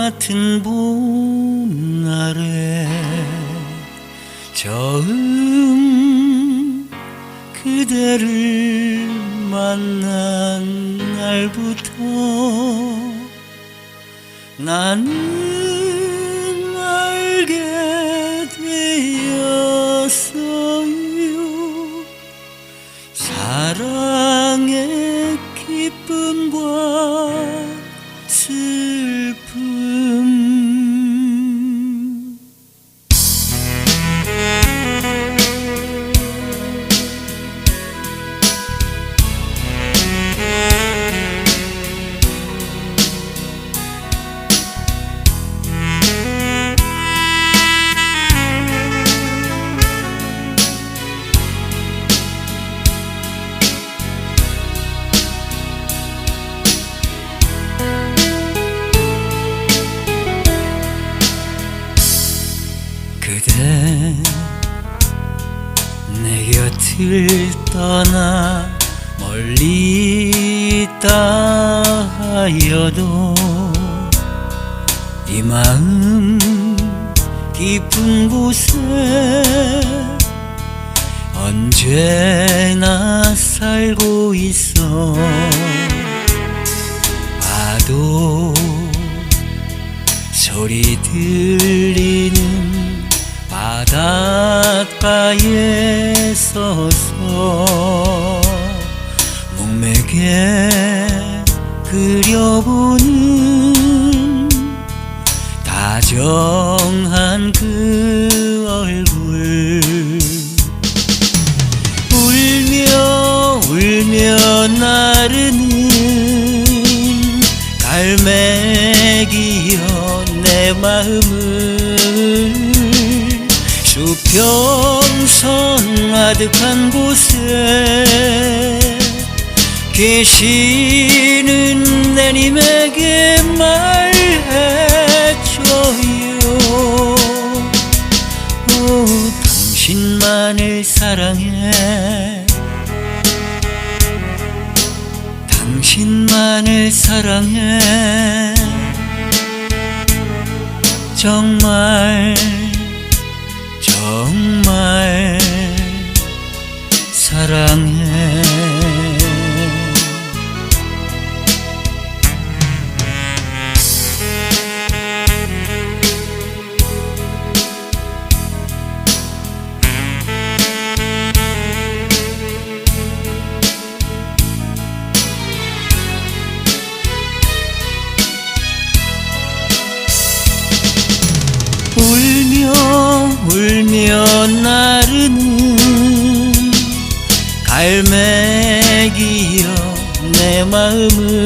같은 봄날에 처음 그대를 만난 날부터 나는 알게 되었어요. 사랑 그대 내 곁을 떠나 멀리 있다 하여도 이 마음 깊은 곳에 언제나 살고 있어. 파도 소리 들리는 바닷가에 서서 목매게 그려보는 다정한 그 얼굴. 울며 울며 나르는 갈매기여 내 마음을 수 평선 아득한 곳에 계시는 내님에게 말해줘요. 오, 당신만을 사랑해. 당신만을 사랑해. 정말 정말 사랑해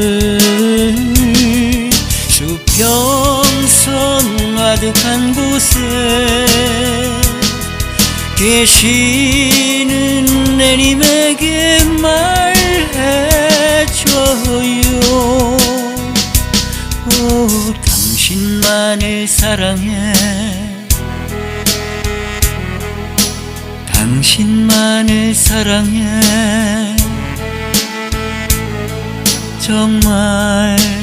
음을 수평선 아득한 곳에 계시는 내님에게 말해줘요. 오, 당신만을 사랑해. 당신만을 사랑해 trong mai.